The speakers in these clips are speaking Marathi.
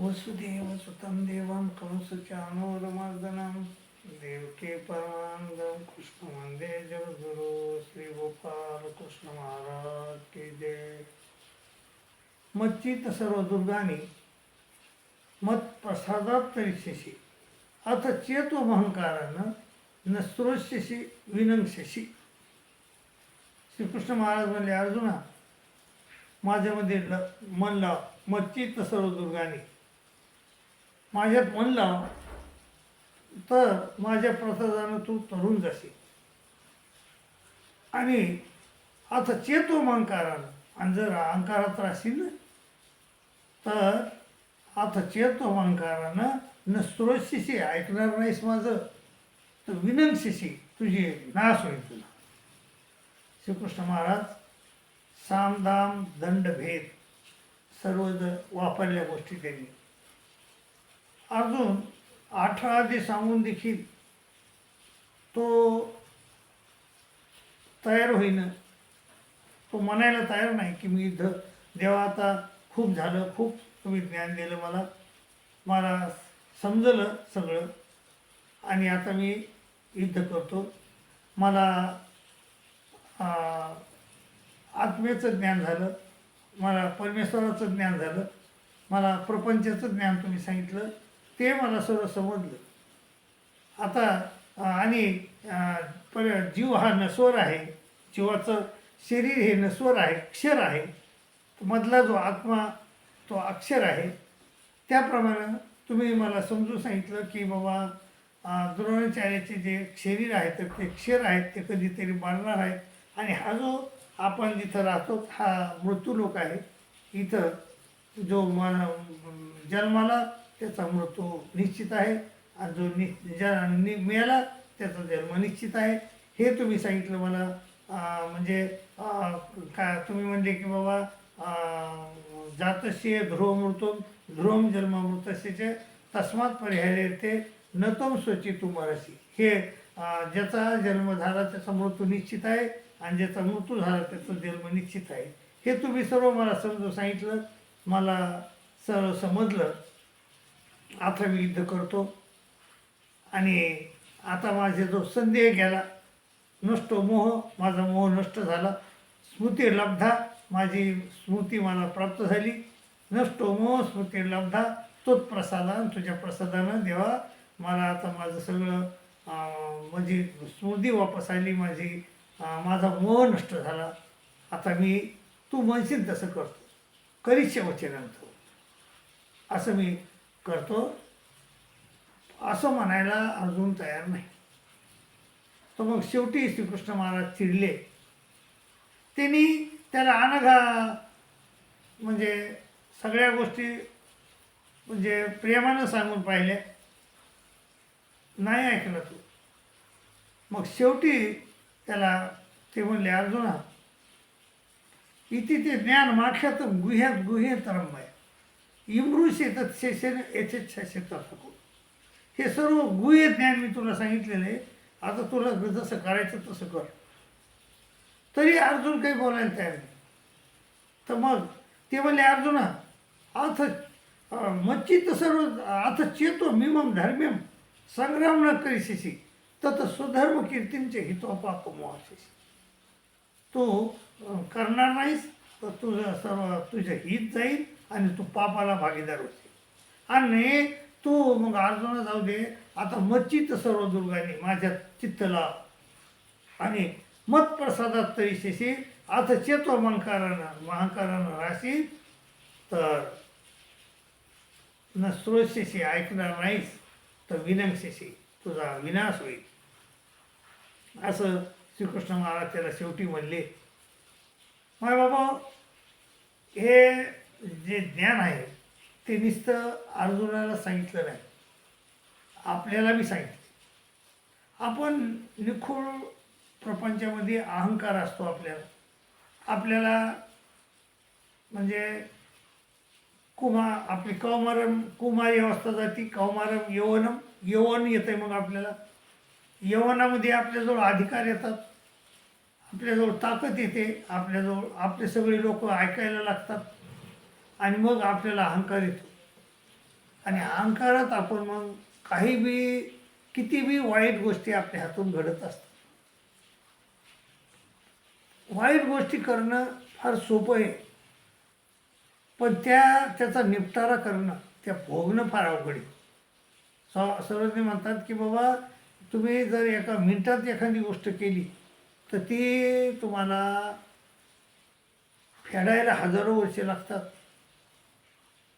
वसुदेव सुतं देवं कंसचानूरमर्दनं देवके परमानंदं कृष्ण वंदे जगद्गुरु श्री गोपाल कृष्ण महाराज की जय। मच्चित सर्व दुर्गानी मत प्रसादात तरीक्षशी अथ चेतोमहंकारानं न स्रोष्यशी विनंक्षशी श्रीकृष्ण महाराज म्हणले अर्जुना माझ्यामध्ये ल मन लाव मच्चित सर्व दुर्गानी माझ्यात मन लाव तर माझ्या प्रसादानं तू तरुण जाशील. आणि आता चेतो अंकाराला आणि जर अहंकारात राहशील ना तर आता चेतो अंकारानं न स्रोतशिशी ऐकणार नाहीस माझं तर विनंतीशी तुझी नाश होईल तुला. श्रीकृष्ण महाराज सामदाम दंडभेद सर्व वापरल्या गोष्टी त्यांनी. अजून अठरा आधी सांगून देखील तो तयार होईन. तो म्हणायला तयार नाही की मी ध देवा आता खूप झालं खूप तुम्ही ज्ञान दिलं मला. मला समजलं सगळं आणि आता मी युद्ध करतो. मला आत्मेचं आत्म्याचं ज्ञान झालं. मला परमेश्वराचं ज्ञान झालं. मला प्रपंचाचं ज्ञान तुम्ही सांगितलं. ते मला सर्व समजलं. आता आणि पर जीव हा नश्वर आहे जीवाचं शरीर हे नश्वर आहे अक्षर आहे मधला जो आत्मा तो अक्षर आहे त्याप्रमाणे तुम्ही मला समजून सांगितलं की बाबा द्रोणाचार्याचे जे शरीर आहे तर ते क्षर आहेत ते कधीतरी मारणार आहेत. आणि हा जो आपण जिथं राहतो हा मृत्यू लोक आहे इथं जो मन जन्माला त्याचा मृत्यू निश्चित आहे. आणि जो नि ज्या नि मिळाला त्याचा जन्म निश्चित आहे. हे तुम्ही सांगितलं मला. म्हणजे का तुम्ही म्हणले की बाबा जातशी जातस्य ध्रुव मृतुम ध्रुवम जन्म तस्मात पर्याय ते नतम स्वची तुमरसी हे ज्याचा जन्म झाला त्याचा मृत्यू निश्चित आहे आणि ज्याचा मृत्यू झाला त्याचा जन्म निश्चित आहे. हे तुम्ही सर्व मला समजून सांगितलं. मला सर्व समजलं. आता मी युद्ध करतो. आणि आता माझे जो संदेह गेला नष्ट मोह माझा मोह नष्ट झाला. स्मृती लब्धा माझी स्मृती मला प्राप्त झाली. नष्टो मोह स्मृती लब्धा तोच प्रसादान तुझ्या प्रसादानं देवा मला आता माझं सगळं माझी स्मृती वापस आली माझी माझा मोह नष्ट झाला. आता मी तू म्हणशील तसं करतो. करीच्या वचनांत असं मी करतो. असं म्हणायला अर्जुन तयार नाही. तर मग शेवटी श्रीकृष्ण महाराज चिडले. त्यांनी त्याला अनघा म्हणजे सगळ्या गोष्टी म्हणजे प्रेमानं सांगून पाहिल्या. नाही ऐकलं तू. मग शेवटी त्याला ते म्हणले अर्जुना इथे ते ज्ञान माख्यात गुह्यात गुह्यत रमय शेतात येतात शेषेन येथेच शेतात हे सर्व गुह्य ज्ञान मी तुला सांगितलेलं आहे आता तुला जसं करायचं तसं कर. तरी अर्जुन काही बोलायला तयार नाही. तर मग ते म्हणले अर्जुना अथ मच्चित सर्व अथ चेतो मिमम धर्म्यम संग्राम न करिशिसी तत स्वधर्म कीर्तींचे हितोपाप मोहाशिसी तू करणार नाहीस तर तुझं सर्व तुझं हित जाईल आणि तू पापाला भागीदार होते आणि तू मग अर्जुना जाऊ दे. आता मच्चित सर्व दुर्गाने माझ्या चित्त लाव आणि मत प्रसादात तरी शेशी. आता चेतो महंकारानं महंकारानं राहशील तर न स्रोतशेशी ऐकणार नाहीस तर विनंगशेशी तुझा विनाश होईल. असं श्रीकृष्ण महाराज त्याला शेवटी म्हणले माय बाबा हे जे ज्ञान आहे ते नुसतं अर्जुनाला सांगितलं नाही. आपल्याला बी सांगितलं. आपण निखोळ प्रपंचामध्ये अहंकार असतो आपल्याला. आपल्याला म्हणजे कुमा आपली कौमारम कुमारी अवस्था जाती कौमारम यवनम यवन येतं मग आपल्याला. यवनामध्ये आपल्याजवळ अधिकार येतात. आपल्याजवळ ताकद येते. आपल्याजवळ आपले सगळे लोक ऐकायला लागतात. आणि मग आपल्याला अहंकार येतो. आणि अहंकारात आपण मग काही बी किती बी वाईट गोष्टी आपल्या हातून घडत असतात. वाईट गोष्टी करणं फार सोपं आहे. पण त्या त्याचा निपटारा करणं त्या भोगणं फार अवघड आहे. स सर्वज्ञ म्हणतात की बाबा तुम्ही जर एका मिनिटात एखादी गोष्ट केली तर ती तुम्हाला फेडायला हजारो वर्षे लागतात.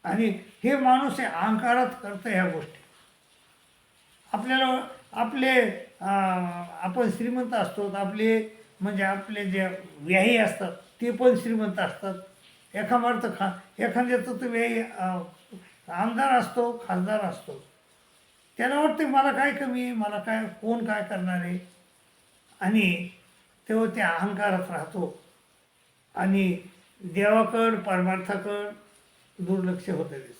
आणि हे माणूस हे अहंकारात करतं ह्या गोष्टी. आपल्याला आपले आपण श्रीमंत असतो आपले म्हणजे आपले जे व्याही असतात ते पण श्रीमंत असतात. एखामार्थ खा एखाद्याचं तो व्याही आमदार असतो खासदार असतो. त्याला वाटते मला काय कमी मला काय कोण काय करणार आहे? आणि तेव्हा त्या अहंकारात राहतो. आणि देवाकड परमार्थाकड दुर्लक्ष होतं त्याचं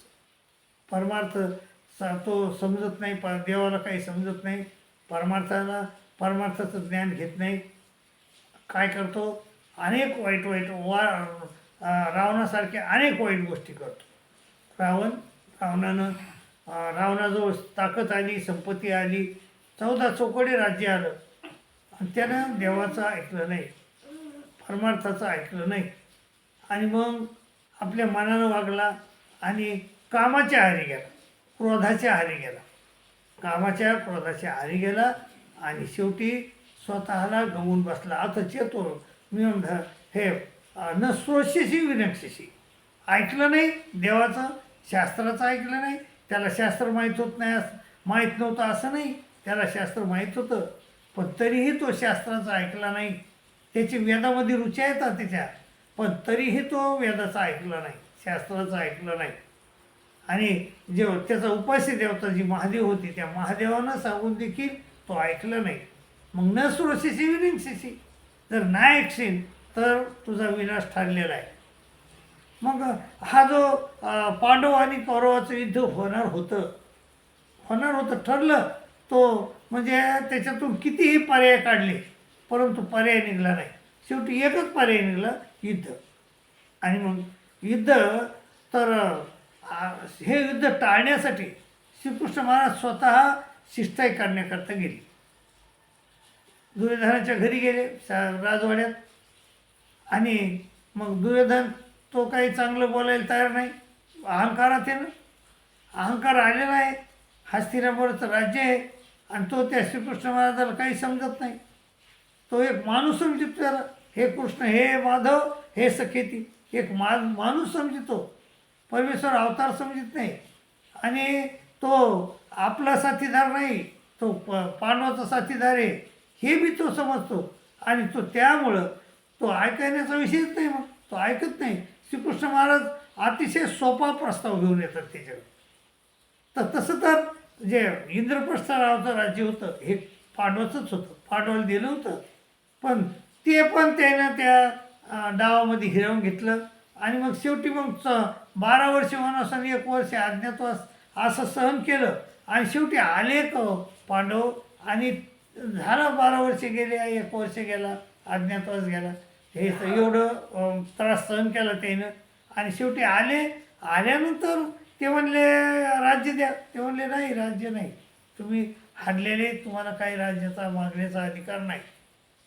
परमार्थ सा तो समजत नाही प देवाला काही समजत नाही परमार्थाला परमार्थाचं ज्ञान घेत नाही. काय करतो? अनेक वाईट वाईट वा रावणासारख्या अनेक वाईट गोष्टी करतो. रावण रावणानं रावणाजवळ ताकद आली संपत्ती आली चौदा चौकडे राज्य आलं. आणि त्यानं देवाचं ऐकलं नाही. परमार्थाचं ऐकलं नाही. आणि मग आपल्या मनानं वागला आणि कामाच्या आहारी गेला क्रोधाच्या आहारी गेला. कामाच्या क्रोधाच्या आहारी गेला आणि शेवटी स्वतःला गमवून बसला. आता चेतो मी म्हणलं हे न स्वशेशी विनक्षशी ऐकलं नाही देवाचं शास्त्राचं ऐकलं नाही. त्याला शास्त्र माहीत होत नाही असं माहीत नव्हतं असं नाही. त्याला शास्त्र माहीत होतं. पण तरीही तो शास्त्राचा ऐकला नाही. त्याची वेदामध्ये रुच्या येतात त्याच्या पण तरीही तो वेदाचं ऐकला नाही शास्त्राचं ऐकलं नाही. आणि जे त्याचा उपासी देवता जी महादेव होती त्या महादेवानं सांगून देखील तो ऐकलं नाही. मग न सुरक्षेशी विनिंगशीशी जर नाही ऐकशील तर तुझा विनाश ठरलेला आहे. मग हा जो पांडव आणि कौरवाचं युद्ध होणार होतं होणार होतं ठरलं तो म्हणजे त्याच्यातून कितीही पर्याय काढले परंतु पर्याय निघाला नाही. शेवटी एकच पर्याय निघाला युद्ध. आणि मग युद्ध तर हे युद्ध टाळण्यासाठी श्रीकृष्ण महाराज स्वतः शिष्टाई करण्याकरता गेले. दुर्योधनाच्या घरी गेले राजवाड्यात. आणि मग दुर्योधन तो काही चांगलं बोलायला तयार नाही. अहंकारात येणं अहंकार आलेला आहे. हस्तिनापुराचं राज्य आहे. आणि तो त्या श्रीकृष्ण महाराजाला काही समजत नाही. तो एक माणूसच समजतो झाला हे कृष्ण हे माधव हे सखेती. एक मा माणूस समजतो. परमेश्वर अवतार समजत नाही. आणि तो आपला साथीदार नाही. तो प पांडवाचा साथीदार आहे. हे बी तो समजतो. आणि तो त्यामुळं तो ऐकण्याचा विषयच नाही मग. तो ऐकत नाही. श्रीकृष्ण महाराज अतिशय सोपा प्रस्ताव घेऊन येतात त्याच्यावर. तर तसं तर जे इंद्रप्रस्थ नावाचं राज्य होतं हे पांडवाचंच होतं. पांडवाला दिलं होतं. पण ते पण त्यानं त्या डावामध्ये हिरवून घेतलं. आणि मग शेवटी मग च बारा वर्ष वनवास एक वर्ष अज्ञातवास असं सहन केलं. आणि शेवटी आले क पांडव. आणि झालं बारा वर्ष गेले एक वर्ष गेला अज्ञातवास गेला. हे एवढं त्रास सहन केला त्यानं. आणि शेवटी आले. आल्यानंतर ते म्हणले राज्य द्या. ते म्हणले नाही राज्य नाही. तुम्ही हारलेले तुम्हाला काही राज्याचा मागण्याचा अधिकार नाही.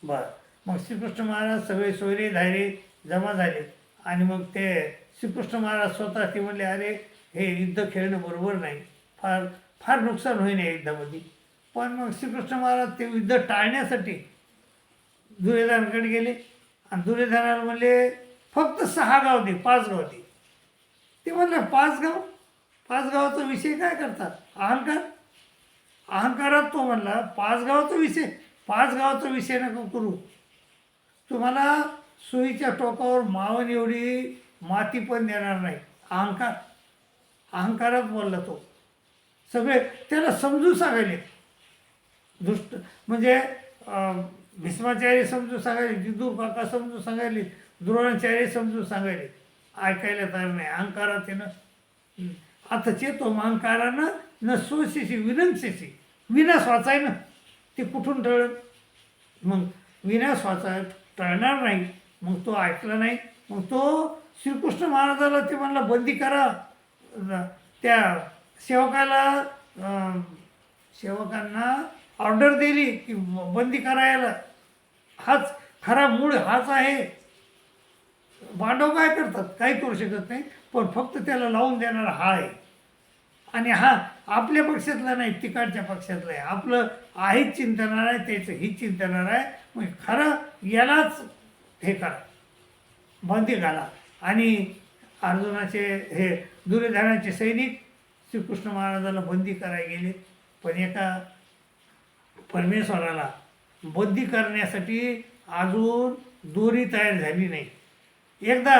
बरं. मग श्रीकृष्ण महाराज सगळे सोयरे धायरे जमा झाले. आणि मग ते श्रीकृष्ण महाराज स्वतः ते म्हणले अरे हे युद्ध खेळणं बरोबर नाही. फार फार नुकसान होईल या युद्धामध्ये. पण मग श्रीकृष्ण महाराज ते युद्ध टाळण्यासाठी दुर्योधनाकडे गेले. आणि दुर्योधनाला म्हणले फक्त सहा गाव दे पाच गाव दे. ते म्हणलं पाच गाव? पाच गावाचा विषय काय करतात? अहंकार? अहंकारात तो म्हणला पाच गावाचा विषय पाच गावाचा विषय नको करू. तुम्हाला सुईच्या टोकावर मावन एवढी माती पण देणार नाही. अहंकार अहंकारात बोलला तो. सगळे त्याला समजून सांगायले. दुष्ट म्हणजे भीष्माचार्य समजू सांगायले जिदूर काका समजू सांगायले द्रोणाचार्य समजून सांगायले. ऐकायला तयार नाही. अहंकारात येणं. आता चेतो अहंकारानं न सोशीशी विनंशीशी. विनाश वाचाय ना ते कुठून टळत मग विनाश वाचायत टळणार नाही. मग तो ऐकला नाही. मग तो श्रीकृष्ण महाराजाला ते म्हणला बंदी करा. त्या सेवकाला सेवकांना ऑर्डर दिली की बंदी करायला. हाच खरा मूळ हाच आहे. भांडव काय करतात? काही करू शकत नाही. पण फक्त त्याला लावून देणारा हा आहे. आणि हा आपल्या पक्षातला नाही तिकडच्या पक्षातला आहे. आपलं आहेच चिंतणार आहे त्याचं ही चिंतणार आहे. मग खरं यालाच हे करा. बंदी घाला. आणि अर्जुनाचे हे दुर्योधनाचे सैनिक श्रीकृष्ण महाराजाला बंदी करायला गेले. पण एका परमेश्वराला बंदी करण्यासाठी अजून दोरी तयार झाली नाही. एकदा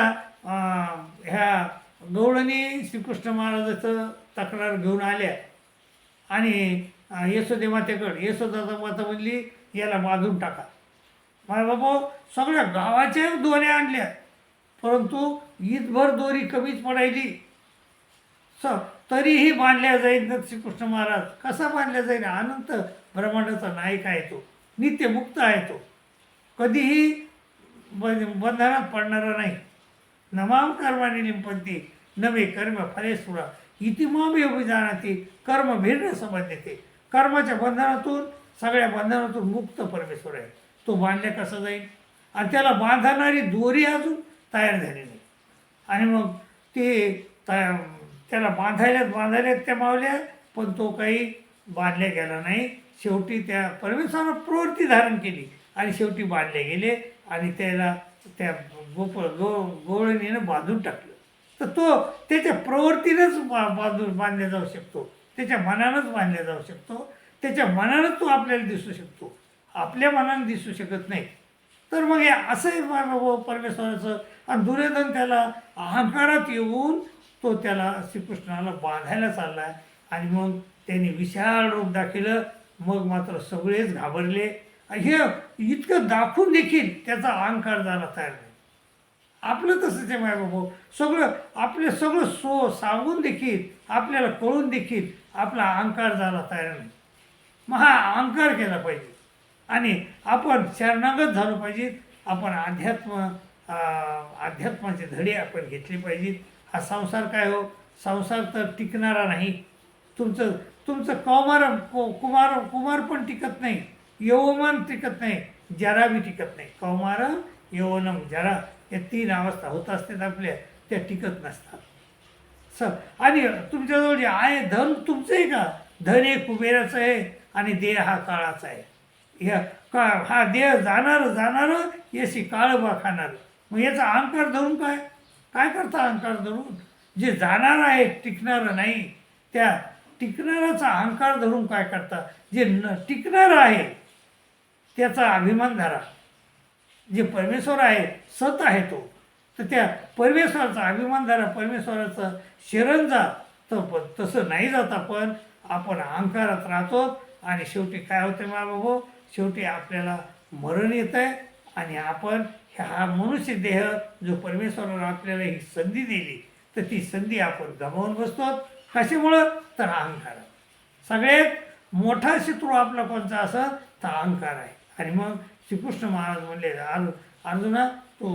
ह्या गवळणी श्रीकृष्ण महाराजाचं तक्रार घेऊन आल्या. आणि यशोदे मातेकड यशोदा माता म्हणली याला बांधून टाका. माझ्या बाबा सगळ्या गावाच्या दोऱ्या आणल्या परंतु ईदभर दोरी कमीच पडायली. स तरीही बांधल्या जाईल श्रीकृष्ण महाराज. कसा बांधल्या जाईल अनंत ब्रह्मांडाचा नायक आहे तो. नित्यमुक्त आहे तो. कधीही बंधनात पडणारा नाही. नमाम कर्माने लिंपंती नवे कर्म फलेसुरा इति माम योगी जाणती कर्म भिन्न संबंधिते. कर्माच्या बंधनातून सगळ्या बंधनातून मुक्त परमेश्वर आहे. तो बांधल्या कसा जाईल आणि त्याला बांधणारी दोरी अजून तयार झाली नाही. आणि मग ते तया त्याला बांधायला बांधायला त्या मावल्या पण तो काही बांधल्या गेला नाही. शेवटी त्या परमेश्वरानं प्रवृत्ती धारण केली आणि शेवटी बांधले गेले आणि त्याला त्या गोप गो गोळणीनं बांधून टाकलं. तर तो त्याच्या प्रवृत्तीनंच बा बांधून बांधल्या जाऊ शकतो. त्याच्या मनानंच बांधल्या जाऊ शकतो. त्याच्या मनानंच तो आपल्याला दिसू शकतो. आपल्या मनाने दिसू शकत नाही. तर मग हे असं बाबा परमेश्वराचं आणि दुर्योधन त्याला अहंकारात येऊन तो त्याला श्रीकृष्णाला बांधायला चालला आणि मग त्यांनी विशाल रूप दाखवलं मग मात्र सगळेच घाबरले. हे इतकं दाखवून देखील त्याचा अहंकार झाला तयार नाही आपलं तसंच आहे मायबाबा सगळं आपले सगळं सो सांगून देखील आपल्याला कळून देखील आपला अहंकार झाला तयार नाही. मग हा अहंकार केला पाहिजे. आणि आपण शरणागत झालो पाहिजे आपण अध्यात्म अध्यात्माचे धडे आपण घेतले पाहिजेत. हा संसार काय हो? संसार तर टिकणारा नाही. तुमचं तुमचं कौमार कुमार कुमार पण टिकत नाही. यवमान टिकत नाही. जरा बी टिकत नाही. कौमार यवनम जरा या तीन अवस्था होत असतात आपल्या. त्या टिकत नसतात. स आणि तुमच्याजवळ जे आहे धन तुमचं आहे का? धन हे कुबेराचं आहे आणि देह हा काळाचा आहे. ह्या का हा देह जाणार जाणारं याशी काळ खाणार. मग याचा अहंकार धरून काय? काय करता अहंकार धरून? जे जाणार आहे टिकणारं नाही त्या टिकणाराचा अहंकार धरून काय करता? जे न टिकणारं आहे त्याचा अभिमान धरा. जे परमेश्वर आहे सत आहे तो तर त्या परमेश्वराचा अभिमान धरा. परमेश्वराचं शरण जा. तर पण तसं नाही जात आपण. आपण अहंकारात राहतो आणि शेवटी काय होते मा बाबू? शेवटी आपल्याला मरण येतं आहे आणि आपण हा मनुष्य देह जो परमेश्वरानं आपल्याला ही संधी दिली तर ती संधी आपण गमावून बसतो. कशामुळं? तर अहंकार सगळ्यात मोठा शत्रू आपला कोणता? असं तर अहंकार आहे. आणि मग श्रीकृष्ण महाराज म्हणले अर् अर्जुना तो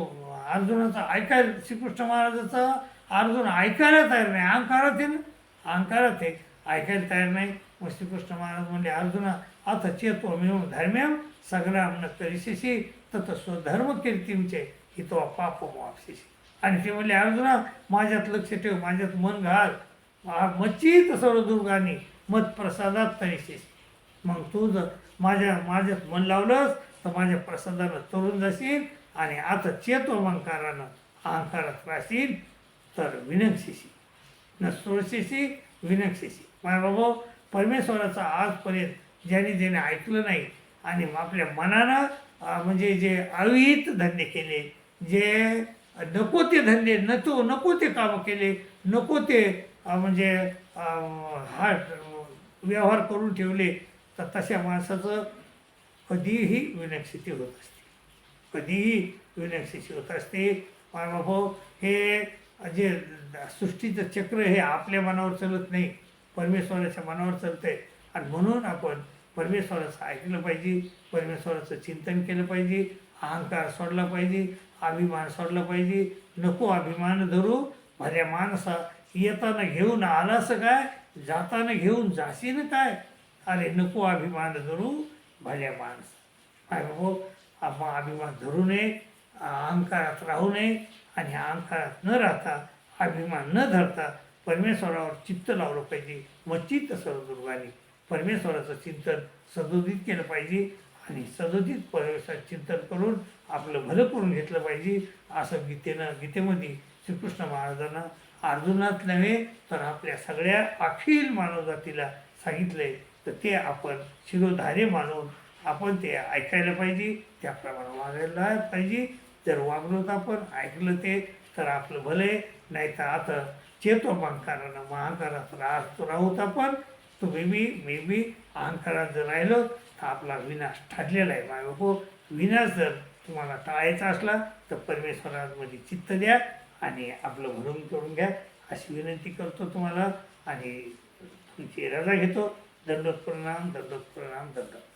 अर्जुनाचा ऐकायला श्रीकृष्ण महाराजाचा अर्जुन ऐकायला तयार नाही. अहंकारात आहे ना? अहंकारात आहे. ऐकायला तयार नाही. मग श्रीकृष्ण महाराज म्हणले अर्जुना अथ चेतो मिळून धर्म्यम सग्राम न करिशिशी तत स्वधर्म कीर्तींचे हितो पाप वापशिशी आणि ते म्हणले अर्जुना माझ्यात लक्ष ठेव माझ्यात मन घाल. मा- मच्चित सर्व दुर्गानी मत प्रसादात तरीशीस मग तू जर माझ्या माझ्यात मन लावलंस तर माझ्या प्रसादानं तरुण जाशील आणि आता चेतो अहंकारानं अहंकारात राहशील तर विनक्षीशी न सोळशीशी विनक्षीशी माझ्या बाबा परमेश्वराचा आजपर्यंत ज्याने ज्याने ऐकलं नाही आणि आपल्या मनानं म्हणजे जे अविहित धंदे केले जे नको ते धंदे नको नको ते कामं केले नको ते म्हणजे हा व्यवहार करून ठेवले तर तशा माणसाचं कधीही विनक्षिती होत असते. कधीही विनक्षिती होत असते. बाबा हे जे सृष्टीचं चक्र हे आपल्या मनावर चालत नाही. परमेश्वराच्या मनावर चालतंय. आणि म्हणून आपण परमेश्वराचं ऐकलं पाहिजे परमेश्वराचं चिंतन केलं पाहिजे अहंकार सोडला पाहिजे अभिमान सोडला पाहिजे. नको अभिमान धरू भल्या माणसा येताना घेऊन आलास काय जाताना घेऊन जाशील काय? अरे नको अभिमान धरू भल्या माणस. काय बाबो आपण अभिमान धरू नये अहंकारात राहू नये आणि अहंकारात न राहता अभिमान न धरता परमेश्वरावर चित्त लावलं पाहिजे. व चित्त सर्वदुर्गाने परमेश्वराचं चिंतन सदोदित केलं पाहिजे आणि सदोदित परमेश्वराचं चिंतन करून आपलं भलं करून घेतलं पाहिजे असं गीतेनं गीतेमध्ये श्रीकृष्ण महाराजांना अर्जुनात नव्हे तर आपल्या सगळ्या अखिल मानवजातीला सांगितलंय. तर ते आपण शिरोधारे मानून आपण ते ऐकायला पाहिजे त्याप्रमाणे वागायला पाहिजे. जर वागलो तर आपण ऐकलं ते तर आपलं भलं आहे नाही तर आता चेतो मानकारानं महाकारात राहतो राहूत आपण तुम्ही मी मी बी अहंकारात जर राहिलो तर आपला विनाश ठरलेला आहे. माय बापू विनाश जर तुम्हाला टाळायचा असला तर परमेश्वरामध्ये चित्त द्या आणि आपलं भरून करून घ्या. अशी विनंती करतो तुम्हाला आणि तुमची रजा घेतो. दंडोत प्रणाम दंडोत प्रणाम दंडोत